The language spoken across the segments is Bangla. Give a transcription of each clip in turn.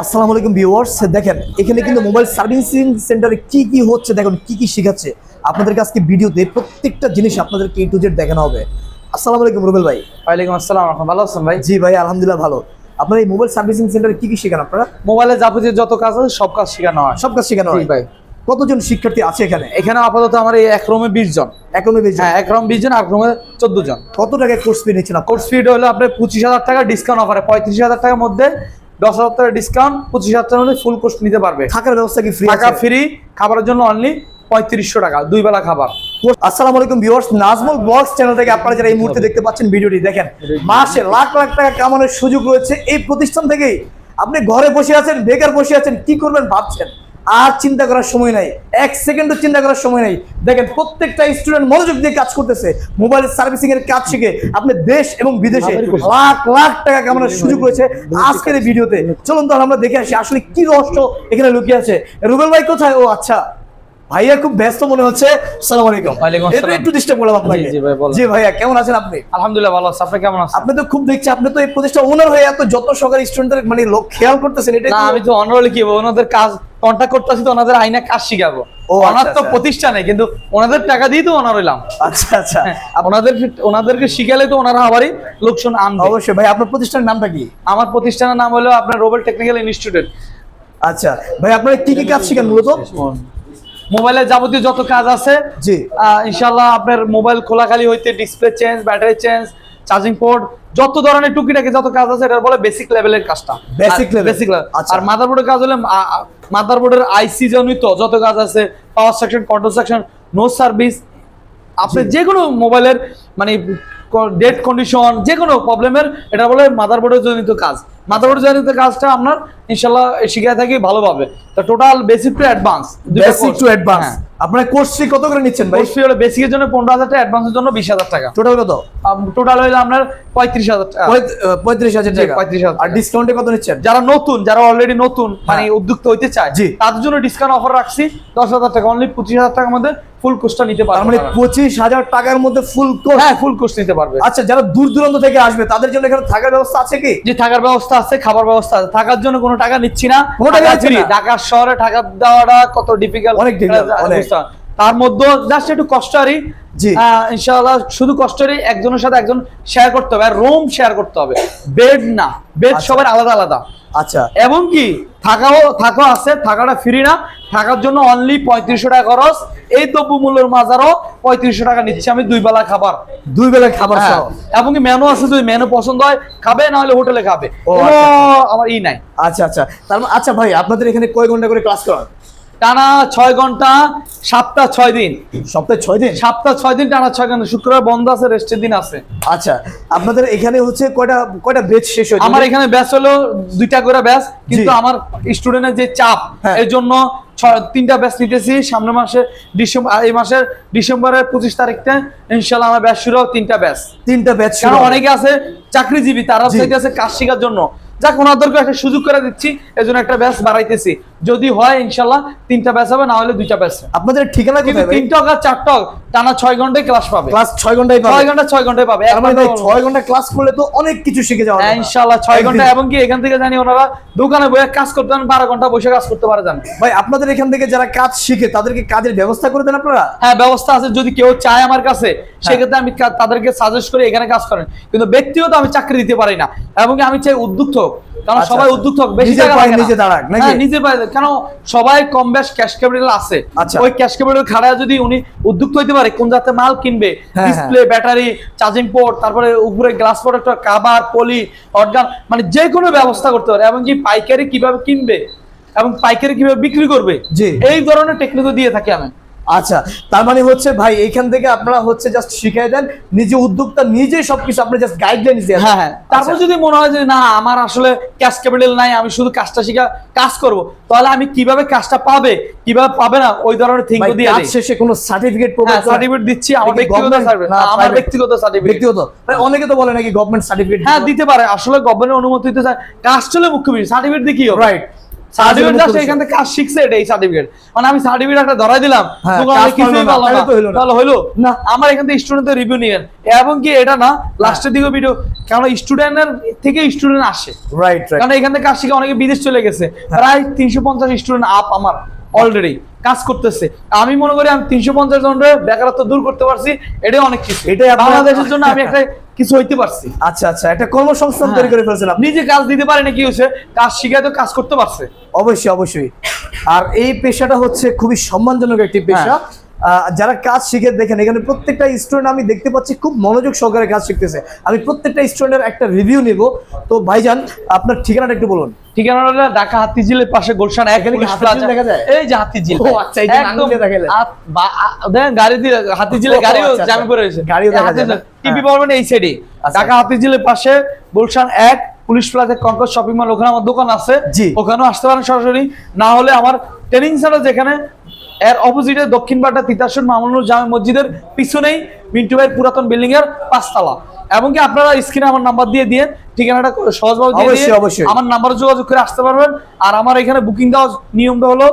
আসসালামু আলাইকুম ভিউয়ার্স দেখেন এখানে কিন্তু মোবাইল সার্ভিসিং সেন্টারে কি কি হচ্ছে দেখুন কি কি শেখাচ্ছে। আপনাদেরকে আজকে ভিডিওতে প্রত্যেকটা জিনিস আপনাদেরকে এ টু জেড দেখানো হবে। আসসালামু আলাইকুম রুবেল ভাই। ওয়ালাইকুম আসসালাম রহমান ভালো আছেন ভাই? জি ভাই আলহামদুলিল্লাহ ভালো। আপনার এই মোবাইল সার্ভিসিং সেন্টারে কি কি শেখান আপনারা? মোবাইলে যাবতীয় যত কাজ আছে সব কাজ শেখানো হয়। সব কাজ শেখানো হয়? ভাই। কতজন শিক্ষার্থী আছে এখানে? এখানে আপাতত আমার এই এক রুমে বিশ জন। এখনও বেশি হ্যাঁ এক রুম বিশ জন এক রুমে চোদ্দ জন। কত টাকায় কোর্স ফি নিচ্ছেন কোর্স ফিড হলো আপনার পঁচিশ হাজার টাকা ডিসকাউন্ট অফারে পঁয়ত্রিশ হাজার টাকার মধ্যে দশ হাজার টাকা ডিসকাউন্ট পঁচিশ হাজার টাকার মধ্যে ফুল কোর্স নিতে পারবে। থাকার ব্যবস্থা কি ফ্রি থাকা ফ্রি খাবারের জন্য অনলি পঁয়ত্রিশশো টাকা দুই বেলা খাবার। আসসালামু আলাইকুম ভিউয়ার্স নাজমুল ব্লগস চ্যানেল থেকে আপনারা যারা এই মুহূর্তে দেখতে পাচ্ছেন ভিডিওটি দেখেন মাসে লাখ লাখ টাকা কামানোর সুযোগ রয়েছে। এই প্রতিষ্ঠান থেকেই আপনি ঘরে বসে আছেন বেকার বসে আছেন কি করবেন ভাবছেন? আর চিন্তা করার সময় নাই। এক সেকেন্ডও চিন্তা করার সময় নাই। দেখেন প্রত্যেকটা স্টুডেন্ট মনোযোগ দিয়ে কাজ করতেছে। মোবাইল সার্ভিসিং এর কাজ শিখে আপনি দেশ এবং বিদেশে লাখ লাখ টাকা কামানোর সুযোগ রয়েছে আজকের এই ভিডিওতে। চলুন তাহলে আমরা দেখে আসি আসলে কি রহস্য এখানে লুকিয়ে আছে। রুবেল ভাই কোথায়? ও আচ্ছা। ভাইয়া খুব ব্যস্ত মনে হচ্ছে। সালাম আলাইকুম। একটু। ডিস্টার্ব করলাম আপনাকে। জি, জি ভাই, জি ভাইয়া কেমন আছেন আপনি? আলহামদুলিল্লাহ ভালো আছে। আপনি কেমন আছেন? আপনি তো খুব দেখছি আপনি তো এই প্রতিষ্ঠান ওনার হয়ে এত যত সরকারি স্টুডেন্টদের মানে লোক খেয়াল করতেছেন এটা না আমি তো অনারলি কি ওনাদের কাজ কন্ট্যাক্ট করতেছি তো ওনাদের আইনা কাজ শিখাবো। ও, ওনার আচ্ছা, তো আচ্ছা। প্রতিষ্ঠানে কিন্তু ওনাদের টাকা দিয়ে তো ওনার হইলাম আচ্ছা আচ্ছা। ওনাদের ওনাদেরকে শিখালে তো ওনারা আবারই লোকজন আনবে। অবশ্যই। ভাই আপনার প্রতিষ্ঠানের নামটা কি? আমার প্রতিষ্ঠানের নাম হলো আপনার রোবেল টেকনিক্যাল ইনস্টিটিউট আচ্ছা। ভাই আপনারা কি কি কাজ শিখেন মূলত? মোবাইলের যাবতীয় যত কাজ আছে জি। আহ, ইনশাল্লাহ আপনার মোবাইল খোলাখালি হইতে display change battery change charging port যত ধরনের টুকিটাকি যত কাজ আছে এটা বলে বেসিক লেভেলের কাজটা। Basic level? বেসিক আচ্ছা। আর মাদারবোর্ডের কাজ হলে মাদারবোর্ডের আইসি জনিত যত কাজ আছে power section control section no service আপনি যে কোনো মোবাইলের মানে ডেট কন্ডিশন যে কোনো প্রবলেমের এটা বলে মাদারবোর্ডের জনিত কাজ। মাদারবোর্ডের জনিত কাজটা আপনার ইনশাল্লাহ শিখে থাকি ভালোভাবে। তো total basic to advance basic to advance আপনারা কোর্স ফি কত করে নিচ্ছেন ভাই? কোর্স ফি হলো বেসিকের জন্য পনেরো হাজার টাকা অ্যাডভান্সের জন্য বিশ হাজার টাকা। টোটাল কত? টোটাল হলো আপনার পঁয়ত্রিশ হাজার টাকা। পঁয়ত- আহ, পঁয়ত্রিশ হাজার জি, টাকা। 35,000 আর ডিসকাউন্টে কত নিচ্ছেন? যারা নতুন যারা অলরেডি নতুন মানে হ্যাঁ। উদ্যুক্ত হইতে চায়। তাদের জন্য ডিসকাউন্ট অফার রাখছি দশ হাজার টাকা অনলি পঁচিশ হাজার টাকার মধ্যে ফুল কোর্সটা নিতে পারবে মানে পঁচিশ হাজার টাকার মধ্যে ফুল কোর্স হ্যাঁ ফুল কোর্স নিতে পারবে। আচ্ছা যারা দূর দূরান্ত থেকে আসবে তাদের জন্য এখানে থাকার ব্যবস্থা আছে কি? যে থাকার ব্যবস্থা আছে খাবার ব্যবস্থা আছে। থাকার জন্য কোনো টাকা নিচ্ছি না। কোনো টাকা free। ঢাকার শহরে টাকা দেওয়াটা কত ডিফিকাল্ট অনেক অনেক। তার মধ্যে জাস্ট একটু কষ্ট আরই জি। ইনশাআল্লাহ শুধু কষ্টরই একজনের সাথে একজন শেয়ার করতে হবে আর রুম শেয়ার করতে হবে। বেড না বেড আচ্ছা। সবার আলাদা আলাদা। আচ্ছা। এবং কি থাকাও থাকাও আছে থাকাটা ফ্রি না থাকার জন্য অনলি পঁয়ত্রিশশো টাকা খরচ। এই দ্রব্য মূল্যের মাজারও পঁয়ত্রিশশো টাকা নিচ্ছি আমি দুই বেলা খাবার। দুই বেলা খাবার হ্যাঁ, এবং কি মেনু আছে যদি মেনু পছন্দ হয় খাবে না হলে হোটেলে খাবে। আচ্ছা, আমার ই নাই। আচ্ছা আচ্ছা। তার মানে আচ্ছা ভাই আপনাদের এখানে কয় ঘণ্টা করে ক্লাস করান? টানা ছয় ঘণ্টা সপ্তাহ ছয় দিন। সপ্তাহে ছয় দিন? সপ্তাহ ছয় দিন টানা ছয় ঘণ্টা। শুক্রবার বন্ধ আছে রেস্টের দিন আছে। আচ্ছা আপনাদের এখানে হচ্ছে কয়টা কয়টা বেচ শেষ হয়েছে? আমার এখানে ব্যাচ হলো দুইটা করে ব্যাচ কিন্তু আমার স্টুডেন্টের যে চাপ হ্যাঁ। এর জন্য তিনটা ব্যাচ নিতেছি। সামনের মাসে ডিসেম্বর এই মাসের ডিসেম্বরের পঁচিশ তারিখটা ইনশাল্লাহ আমার ব্যাচ শুরু তিনটা ব্যাচ তিনটা ব্যাচ কারণ অনেকে আছে চাকরিজীবী তারা। আছে কাজ শেখার জন্য। যাক ওনাদেরকে একটা সুযোগ করে দিচ্ছি এই জন্য একটা ব্যাচ বাড়াইতেছি। যদি হয় ইনশাল্লাহ তিনটা ব্যাচ হবে না হলে দুইটা ব্যাচ আপনাদের ঠিকানা কিন্তু তিন টক আর চার টক টানা ছয় ঘন্টায় ক্লাস পাবে। ক্লাস ছয় ঘন্টায় ছয় ঘণ্টা ছয় ঘন্টায় পাবে। মানে ছয় ঘণ্টা ক্লাস করলে তো অনেক কিছু শিখে যাওয়া হ্যাঁ। ইনশাল্লাহ ছয় ঘণ্টা এবং কি এখান থেকে জানি ওনারা দোকানে বসে কাজ করতে পারেন বারো ঘণ্টা বসে কাজ করতে পারে জান ভাই আপনাদের এখান থেকে যারা কাজ শিখে তাদেরকে কাজের ব্যবস্থা করে দেন আপনারা? হ্যাঁ ব্যবস্থা আছে যদি কেউ চায় আমার কাছে সেক্ষেত্রে আমি তাদেরকে সাজেস্ট করি এখানে কাজ করেন। কিন্তু ব্যক্তিগত আমি চাকরি দিতে পারি না। এবং কি আমি চাই উদ্যুক্ত। কারণ আচ্ছা, সবাই আচ্ছা। উদ্যুক্ত বেশি টাকা পায়ে নিজে দাঁড়াক, নাকি? হ্যাঁ, নিজের পায়ে কেন সবাই কম বেশ ক্যাশ ক্যাপিটাল আছে? আচ্ছা। ওই ক্যাশ ক্যাপিটাল খাড়া যদি উনি উদ্যুক্ত হইতে পারে কোন জাতের মাল কিনবে? ডিসপ্লে ব্যাটারি চার্জিং পোর্ট তারপরে উপরে গ্লাস প্রোডাক্টর কাবার পলি অর্গান মানে যে কোনো ব্যবস্থা করতে পারে। এবং কি পাইকারি কীভাবে কিনবে? এবং পাইকারি কীভাবে বিক্রি করবে। এই ধরনের টেকনিক দিয়ে থাকি আমি। আচ্ছা তার মানে হচ্ছে ভাই এইখান থেকে আপনারা হচ্ছে জাস্ট শিখিয়ে দেন নিজে উদ্যোক্তা নিজে সবকিছু আপনি জাস্ট গাইডলাইন দিয়ে হ্যাঁ হ্যাঁ। তারপর যদি মনে হয় যে না আমার আসলে ক্যাশ ক্যাপিটাল নাই আমি শুধু কাজটা শিখা কাজ করব তাহলে আমি কীভাবে কাজটা পাবে কীভাবে পাবে না ওই ধরনের থিঙ্ক দিয়ে কাজ শেষে কোনো সার্টিফিকেট হ্যাঁ সার্টিফিকেট দিচ্ছি আমার ব্যক্তিগত না আমার ব্যক্তিগত সার্টিফিকেট ব্যক্তিগত। ভাই অনেকে তো বলে নাকি গভর্নমেন্ট সার্টিফিকেট হ্যাঁ দিতে পারে আসলে গভর্নমেন্টের অনুমতি দিতে চায়। কাজ চলে মুখ্য বিষয় সার্টিফিকেট দিয়ে কি হবে? রাইট সার্টিফিকেট জাস্ট এখান থেকে কাজ শিখছে এটা এই সার্টিফিকেট। মানে আমি সার্টিফিকেট একটা ধরাই দিলাম। হ্যাঁ, কিছুই পারল না, তাহলে। আমার এখান থেকে স্টুডেন্টদের রিভিউ এবং কি এটা না লাস্টের দিকে ভিডিও কারণ স্টুডেন্টের থেকে স্টুডেন্ট আসে। রাইট কারণ এখান থেকে কাজ শিখে অনেকে বিদেশ চলে গেছে। হ্যাঁ। প্রায় তিনশো পঞ্চাশ স্টুডেন্ট আপ আমার অলরেডি কাজ করতেছে। আমি মনে করি আমি তিনশো পঞ্চাশ জন বেকারত্ব দূর করতে পারছি এটাই অনেক কিছু। এটাই বাংলাদেশের জন্য আমি একটা কিছু হইতে পারছি। আচ্ছা আচ্ছা একটা কর্মসংস্থান তৈরি করে ফেলছেন আপনি। নিজে কাজ দিতে পারে না কি হয়েছে? কাজ শিখায় তো কাজ করতে পারছে। অবশ্যই অবশ্যই। আর এই পেশাটা হচ্ছে খুবই সম্মানজনক একটি পেশা। আহ, যারা কাজ শিখে দেখেন এখানে প্রত্যেকটা স্টুডেন্ট আমি দেখতে পাচ্ছি খুব মনোযোগ সহকারে কাজ শিখতেছে আমি প্রত্যেকটা স্টুডেন্টের একটা রিভিউ নিব তো ভাইজান আপনার ঠিকানাটা একটু বলুন ঠিকানা হলো ঢাকা হাতিঝিলের পাশে গুলশান এখানে কি পুলিশ হাতিঝিল প্লাজা। দেখা যায়? এই যে হাতিঝিল ও, আচ্ছা, এই যে দেখেন গাড়ি দিয়ে হাতিঝিলে গাড়িও আচ্ছা, জামি আচ্ছা। রয়েছে গাড়িও দেখা যায় না? টিভি। পাবেন এই সাইডে। ঢাকা হাতিঝিলের পাশে গুলশান এক police plaza concord shopping mall ওখানে আমার দোকান আছে জি। ওখানেও আসতে পারেন সরাসরি না হলে আমার ট্রেনিং সেন্টার যেখানে এর অপোজিটে দক্ষিণ বাটা তিতাসন মামুনুর জামে মসজিদের পিছনেই মিন্টু ভাইয়ের পুরাতন বিল্ডিং এর পাঁচতলা। এবং কি আপনারা স্ক্রিনে আমার নাম্বার দিয়ে দিয়ে ঠিকানাটা সহজভাবে দিয়ে অবশ্যই, দিয়ে অবশ্যই। আমার নাম্বারে যোগাযোগ করে আসতে পারবেন। আর আমার এখানে বুকিং দেওয়ার নিয়মটা হলো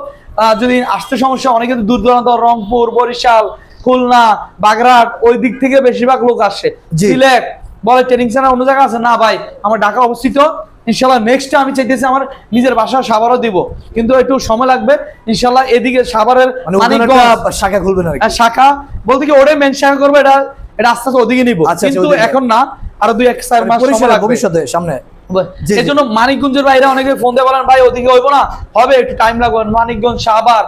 যদি আসতে সমস্যা অনেকে দূর দূরান্ত রংপুর বরিশাল খুলনা বাগরাট ওই দিক থেকে বেশিরভাগ লোক আসে। সিলেট বলে ট্রেনিং সেন্টার অন্য জায়গা আছে। না ভাই আমার ঢাকা অবস্থিত। ইনশাল্লাহ নেক্সট আমি চাইতেছি আমার নিজের বাসা সাভারও দিব। কিন্তু একটু সময় লাগবে ইনশাল্লাহ এদিকে সাভারের মানে শাখা আর কি। আর শাখা। বলতে কি ওটাই মেন শাখা করব এটা এটা আস্তে আস্তে ওদিকে নিবো। আচ্ছা, আচ্ছা, কিন্তু এখন না আরও দুই এক চার মানে মাস সময় লাগবে। ভবিষ্যতে সামনে। এই জন্য মানিকগঞ্জের বাইরে অনেকে ফোন দিয়ে বলেন ভাই ওদিকে হইবো না হবে একটু টাইম লাগবে। মানিকগঞ্জ সাবার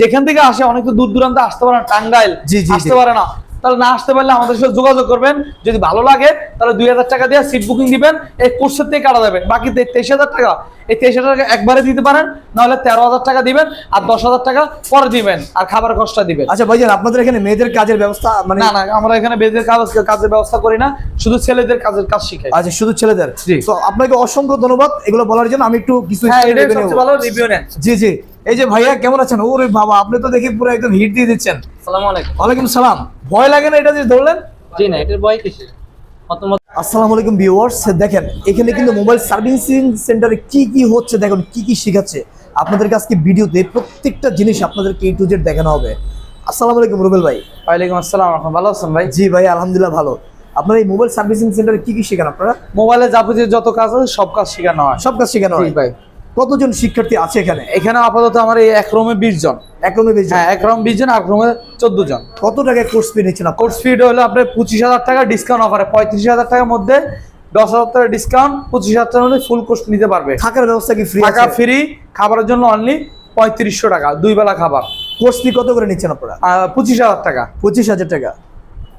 যেখান থেকে আসে অনেক তো দূর দূরান্ত আসতে পারে না টাঙ্গাইল আসতে পারে না। তাহলে না আসতে পারলে আমাদের সাথে যোগাযোগ করবেন। যদি ভালো লাগে তাহলে দুই হাজার টাকা দিয়ে সিট বুকিং দিবেন। এই কোর্সের থেকে কাটা যাবে। বাকি তেইশ হাজার টাকা। এই তেইশ হাজার টাকা একবারে দিতে পারেন নাহলে তেরো হাজার টাকা দিবেন আর দশ হাজার টাকা পরে দিবেন আর খাবার খরচটা দিবেন। আচ্ছা ভাইজান আপনাদের এখানে মেয়েদের কাজের ব্যবস্থা মানে না না আমরা এখানে মেয়েদের কাজ কাজের ব্যবস্থা করি না। শুধু ছেলেদের কাজের কাজ শিখাই। আচ্ছা শুধু ছেলেদের? জি। তো আপনাকে অসংখ্য ধন্যবাদ এগুলো বলার জন্য। আমি একটু কিছু হ্যাঁ এটাই সবচেয়ে ভালো রিভিউ নেন। জি জি। এই যে ভাইয়া কেমন আছেন? ওরে বাবা আপনি তো দেখি পুরো একদম হিট দিয়ে দিচ্ছেন। আসসালামু আলাইকুম। ওয়ালাইকুম সালাম। ভয় লাগে না এটা যে ধরলেন? জি না এটার বয় কিসের? আসসালামু আলাইকুম ভিউয়ার্স দেখেন এখানে কিন্তু মোবাইল সার্ভিসিং সেন্টারে কি কি হচ্ছে দেখুন কি কি শেখাচ্ছে। আপনাদের আজকে ভিডিওতে প্রত্যেকটা জিনিস আপনাদেরকে এ টু জেড দেখানো হবে। আসসালামু আলাইকুম রুবেল ভাই। ওয়ালাইকুম আসসালাম ভালো আছেন ভাই? জি ভাই আলহামদুলিল্লাহ ভালো। আপনার এই মোবাইল সার্ভিসিং সেন্টারে কি কি শেখান আপনারা? মোবাইলে যাবতীয় যত কাজ আছে সব কাজ শেখানো হয়। সব কাজ শেখানো হয়। ভাই। কতজন শিক্ষার্থী আছে এখানে? এখানে আপাতত আমার এই এক রুমে বিশ জন। এক রুমে বেশি হ্যাঁ এক রুম বিশ জন আর রুমে চোদ্দ জন। কত টাকায় কোর্স ফি নিচ্ছেন কোর্স ফিড হলো আপনার পঁচিশ হাজার টাকা ডিসকাউন্ট অফারে পঁয়ত্রিশ হাজার টাকার মধ্যে দশ হাজার টাকা ডিসকাউন্ট পঁচিশ হাজার টাকার মধ্যে ফুল কোর্স নিতে পারবে। থাকার ব্যবস্থা কি ফ্রি টাকা ফ্রি খাবারের জন্য অনলি পঁয়ত্রিশশো টাকা দুই বেলা খাবার। কোর্স ফি কত করে নিচ্ছেন আপনারা? পঁচিশ হাজার টাকা। পঁচিশ হাজার টাকা।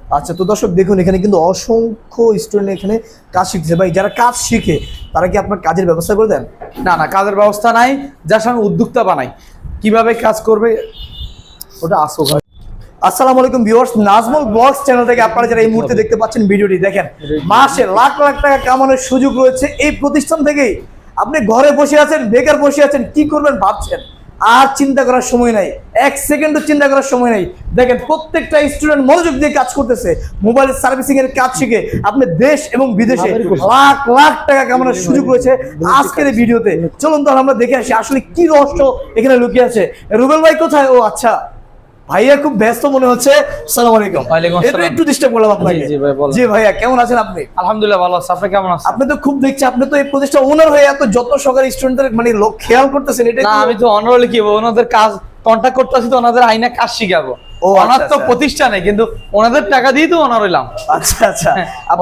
আচ্ছা তো দর্শক দেখুন এখানে কিন্তু অসংখ্য স্টুডেন্ট এখানে কাজ শিখছে ভাই যারা কাজ শিখে তারা কি আপনার কাজের ব্যবস্থা করে দেন? না না কাজের ব্যবস্থা নাই যার সঙ্গে উদ্যোক্তা বানাই কীভাবে কাজ করবে ওটা আসো ভাই আসসালামু আলাইকুম ভিউয়ার্স নাজমুল ব্লগস চ্যানেল থেকে আপনারা যারা এই মুহূর্তে দেখতে পাচ্ছেন ভিডিওটি দেখেন মাসে লাখ লাখ টাকা কামানোর সুযোগ রয়েছে। এই প্রতিষ্ঠান থেকেই আপনি ঘরে বসে আছেন বেকার বসে আছেন কি করবেন ভাবছেন? আর চিন্তা করার সময় নাই। এক সেকেন্ডও চিন্তা করার সময় নাই। দেখেন প্রত্যেকটা স্টুডেন্ট মনোযোগ দিয়ে কাজ করতেছে। মোবাইল সার্ভিসিং এর কাজ শিখে আপনি দেশ এবং বিদেশে লাখ লাখ টাকা কামানোর সুযোগ রয়েছে আজকের এই ভিডিওতে। চলুন তাহলে আমরা দেখে আসি আসলে কি রহস্য এখানে লুকিয়ে আছে। রুবেল ভাই কোথায়? ও আচ্ছা। ভাইয়া খুব ব্যস্ত মনে হচ্ছে। সালাম আলাইকুম। এটা একটু ডিস্টার্ব করলাম আপনাকে। জি, ভাইয়া কেমন আছেন আপনি? আলহামদুলিল্লাহ ভালো আছে। আপনি কেমন আছেন? আপনি তো খুব দেখছি আপনি তো এই প্রতিষ্ঠান ওনার হয়ে এত যত সকালে স্টুডেন্টদের মানে লোক খেয়াল করতেছেন এটা না আমি তো অনারলি কি ওনাদের কাজ কন্ট্যাক্ট করতেছি তো ওনাদের আইনে কাজ শিখাবো। ও, ওনার আচ্ছা, তো আচ্ছা। প্রতিষ্ঠানে কিন্তু ওনাদের টাকা দিয়ে তো ওনার হইলাম। আচ্ছা আচ্ছা।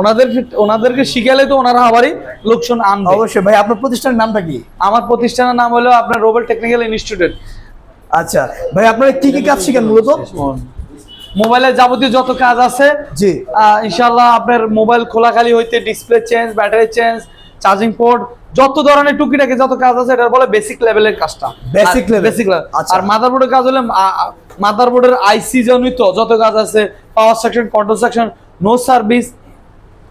ওনাদের ওনাদেরকে শিখালে তো ওনারা আবারই লোকজন আনবে। অবশ্যই ভাই আপনার প্রতিষ্ঠানের নামটা কি? আমার প্রতিষ্ঠানের নাম হলো আপনার রোবেল টেকনিক্যাল ইনস্টিটিউট আচ্ছা ভাই আপনারা কি কি কাজ শিখেন মূলত মোবাইলের যাবতীয় যত কাজ আছে জি ইনশাল্লাহ আপনার মোবাইল খোলাখালি হইতে display change battery change charging port যত ধরনের টুকিটাকি যত কাজ আছে এটা বলে বেসিক লেভেলের কাজটা বেসিক level? Basic level. আর মাদারবোর্ডের কাজ হলে মাদারবোর্ডের আইসি জনিত যত কাজ আছে power section control section no service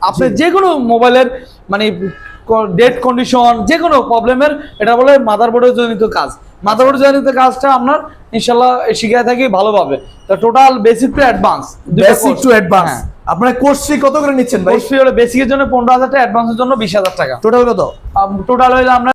আপনি যে কোনো মোবাইলের মানে ডেট কন্ডিশন যে কোনো প্রবলেমের এটা বলে মাদারবোর্ডের জনিত কাজ। মাদারবোর্ড জনিত কাজটা আপনার ইনশাল্লাহ শিখে থাকি ভালোভাবে তা total basic to advance basic to advance আপনারা কোর্স ফি কত করে নিচ্ছেন ভাই? কোর্স ফি হলো বেসিকের জন্য পনেরো হাজার টাকা অ্যাডভান্সের জন্য বিশ হাজার টাকা। টোটাল কত? টোটাল হইলে আপনার